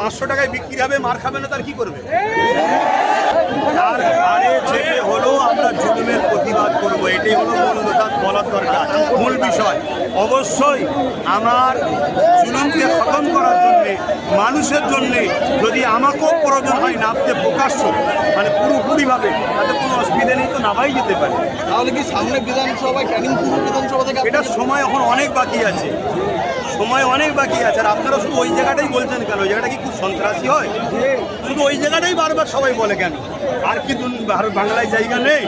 পাঁচশো টাকায় বিক্রি হবে মার খাবে না তার কি করবে? তার ঘাড়ে চেপে হলেও আমরা জুলুমের প্রতিবাদ করব এটাই হলো মূল কথা বলার দরকার। মূল বিষয় অবশ্যই আমার জুলুমকে খতম করার জন্যে মানুষের জন্যে যদি আমাকেও প্রয়োজন হয় নামতে প্রকাশ্য মানে পুরোপুরিভাবে তাতে কোনো অসুবিধা নেই তো নামাই যেতে পারে। তাহলে কি সামনে বিধানসভায় ক্যানিং পূর্ব বিধানসভা থেকে এটার সময় এখন অনেক বাকি আছে। সময় অনেক বাকি আছে আর আপনারা শুধু ওই জায়গাটাই বলছেন কেন? ওই জায়গাটা কি খুব সন্ত্রাসী হয়? শুধু ওই জায়গাটাই বারবার সবাই বলে কেন? আর কি বাংলায় জায়গা নেই?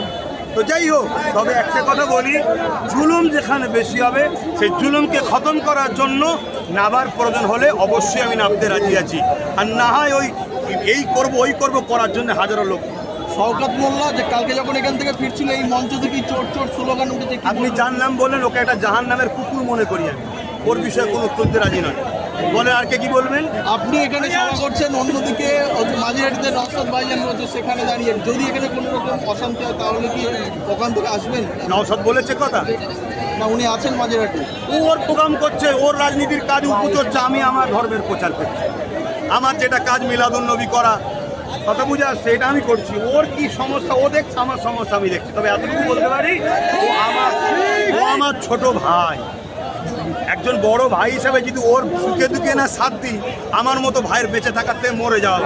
তো যাই হোক তবে একটা কথা বলি জুলুম যেখানে বেশি হবে সেই জুলুমকে খতম করার জন্য নাবার প্রয়োজন হলে অবশ্যই আমি নামতে রাজি আছি। আর না হয় ওই এই করব ওই করব করার জন্য হাজারো লোক। শওকত মোল্লা যে কালকে যখন এখান থেকে ফিরছিল এই মঞ্চ থেকে চোট চোট স্লোগান উঠেছে আপনি যার নাম বললেন ওকে একটা জাহান নামের কুকুর মনে করি আমি। ওর বিষয়ে কোনো উত্তর দিতে রাজি নয়। বলে আর কে কি বলবেন? আপনি এখানে সভা করছেন অন্যদিকে মাঝিহাটিতে নকশাদ ভাইজান রয়েছে সেখানে দাঁড়িয়ে। যদি এখানে কোনো রকম অশান্তি হয় তাহলে কি ওখান থেকে আসবেন? নওশাদ বলেছে কথা? না উনি আছেন মাঝিহাটি ও ওর প্রোগ্রাম করছে ওর রাজনীতির কাজ উপুচ হচ্ছে আমি আমার ধর্মের প্রচার করছি। আমার যেটা কাজ মিলাদুন নবী করা কথা বুঝে আসছে এটা আমি করছি। ওর কি সমস্যা? ও দেখছে আমার সমস্যা আমি দেখছি। তবে এতটুকু বলতে পারি ও আমার ও আমার ছোট ভাই। একজন বড় ভাই হিসাবে যদি ওর সুখে দুঃখে না সাথ দিই আমার মতো ভাইয়ের বেঁচে থাকাতে মরে যাওয়া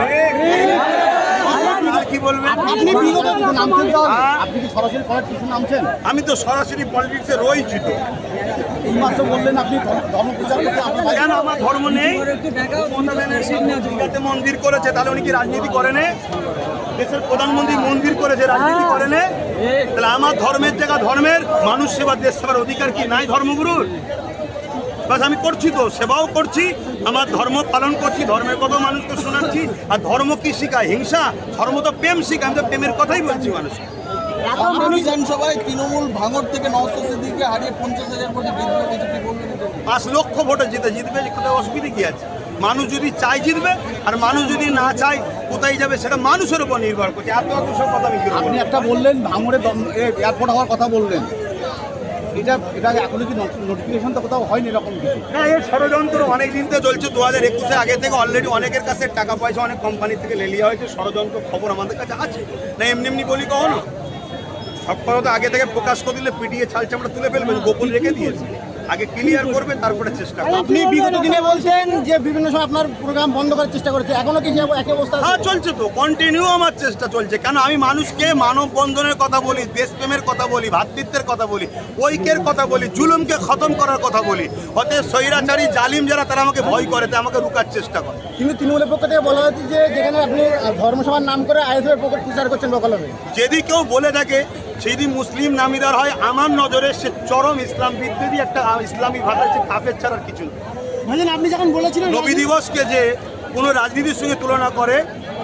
আমি তো সরাসরি পলিটিক্সে রয়েছি তো। কেন আমার ধর্ম নেই? মন্দির করেছে তাহলে উনি কি রাজনীতি করেন? দেশের প্রধানমন্ত্রী মন্দির করেছে রাজনীতি করেন? তাহলে আমার ধর্মের জায়গা ধর্মের মানুষ সেবা দেশ সেবার অধিকার কি? নাই ধর্মগুরুর? বাস আমি করছি তো সেবাও করছি। আমার ধর্ম পালন করছি ধর্মের কথা মানুষকে শোনাচ্ছি। আর ধর্ম কি শিখায়? হিংসা? ধর্ম তো প্রেম শিখায় আমি তো প্রেমের কথাই বলছি মানুষ বিধানসভায় তৃণমূল ভাঙর থেকে নওশাদ সিদ্দিককে হারিয়ে পঞ্চাশ হাজার কোটি? পাঁচ লক্ষ ভোটে জিতে জিতবে কোথায় অসুবিধা কি আছে? মানুষ যদি চাই জিতবে আর মানুষ যদি না চায় কোথায় যাবে সেটা মানুষের উপর নির্ভর করছে। এত এত সব কথা আমি আপনি একটা বললেন ভাঙড়ে এয়ারপোর্ট হওয়ার কথা বললেন। এটা এটা এখনও কি নোটিফিকেশন তো কোথাও হয়নি এরকম কিছু? না, এর ষড়যন্ত্র অনেক দিন থেকে চলছে। দু হাজার একুশে আগে থেকে অলরেডি অনেকের কাছে টাকা পয়সা অনেক কোম্পানি থেকে লেলিয়া হয়েছে। ষড়যন্ত্র খবর আমাদের কাছে আছে। না, এমনি এমনি বলি কখনো? সব কথা তো আগে থেকে প্রকাশ করে দিলে পিটিয়ে ছাল চামড়া তুলে ফেলবে, গোপন রেখে দিয়েছে। আগে ক্লিয়ার করবে তারপরে চেষ্টা আপনি বিগত দিনে বলছেন যে বিভিন্ন সময় আপনার প্রোগ্রাম বন্ধ করার চেষ্টা করেছে এখনও কি একই অবস্থা হ্যাঁ চলছে তো কন্টিনিউ আমার চেষ্টা চলছে। কেন আমি মানুষকে মানব বন্ধনের কথা বলি দেশপ্রেমের কথা বলি ভ্রাতৃত্বের কথা বলি ঐক্যের কথা বলি জুলুমকে খতম করার কথা বলি। অতএব স্বৈরাচারী জালিম যারা তারা আমাকে ভয় করে তাই আমাকে রুকার চেষ্টা করে। কিন্তু তৃণমূলের পক্ষ থেকে বলা হচ্ছে যে যেখানে আপনি ধর্মসভার নাম করে আইএসএফ পক্ষ প্রচার করছেন বকলমে যদি কেউ বলে থাকে যদি মুসলিম নামিদার হয় আমার নজরে সে চরম ইসলাম বিদ্বেষী একটা ইসলামী ভাষা সে কাফের ছাড়ার কিছু না। আপনি যখন বলেছিলেন নবী দিবসকে যে কোনো রাজনীতির সঙ্গে তুলনা করে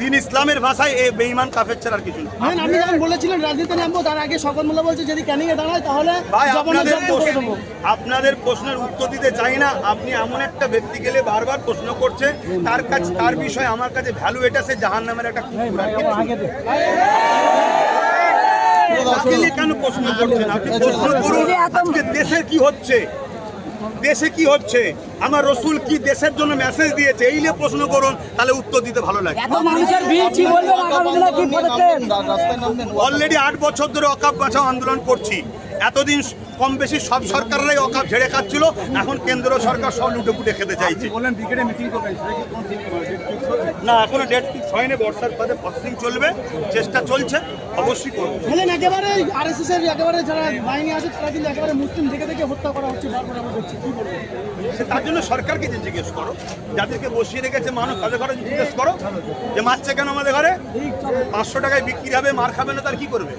দিন ইসলামের ভাষায় এ বেইমান কাফের ছাড়া আর কিছু না। আপনি যখন বলেছিলেন রাজনীতি নামবো তার আগে সকল মোল্লা বলছে যদি ক্যানিং এ দাঁড়ায় তাহলে ভাই আপনাদের আপনাদের প্রশ্নের উত্তর দিতে চাই না। আপনি এমন একটা ব্যক্তি গেলে বারবার প্রশ্ন করছে। তার কাছে তার বিষয়ে আমার কাছে ভ্যালু এটা সে জাহান নামের একটা কেন প্রশ্ন করছেন? আপনি প্রশ্ন করুন আজকে দেশে কি হচ্ছে? দেশে কি হচ্ছে? আমার রসুল কি দেশের জন্য মেসেজ দিয়েছে? এই নিয়ে প্রশ্ন করুন তাহলে উত্তর দিতে ভালো লাগে। অলরেডি আট বছর ধরে অকাপ বাঁচাও আন্দোলন করছি। এতদিন কম বেশি সব সরকাররাই অকাপ ঝেড়ে খাচ্ছিল এখন কেন্দ্র সরকার সব লুটে পুটে খেতে চাইছে। না এখনও ডেট ফিক্স হয়নি বর্ষার পরে প্রসেসিং চলবে চেষ্টা চলছে অবশ্যই করব। বলেন একেবারে আরএসএস এর একেবারে যারা বাহিনী আছে তারা কিন্তু একেবারে মুসলিম দেখে দেখে হত্যা করা হচ্ছে বারবার আমরা দেখছি কি বলব? সে তার জন্য সরকারকে যে জিজ্ঞেস করো যাদেরকে বসিয়ে রেখেছে মানুষ তাদের ঘরে জিজ্ঞেস করো যে মারছে কেন আমাদের ঘরে? পাঁচশো টাকায় বিক্রি হবে মার খাবে না তার কি করবে?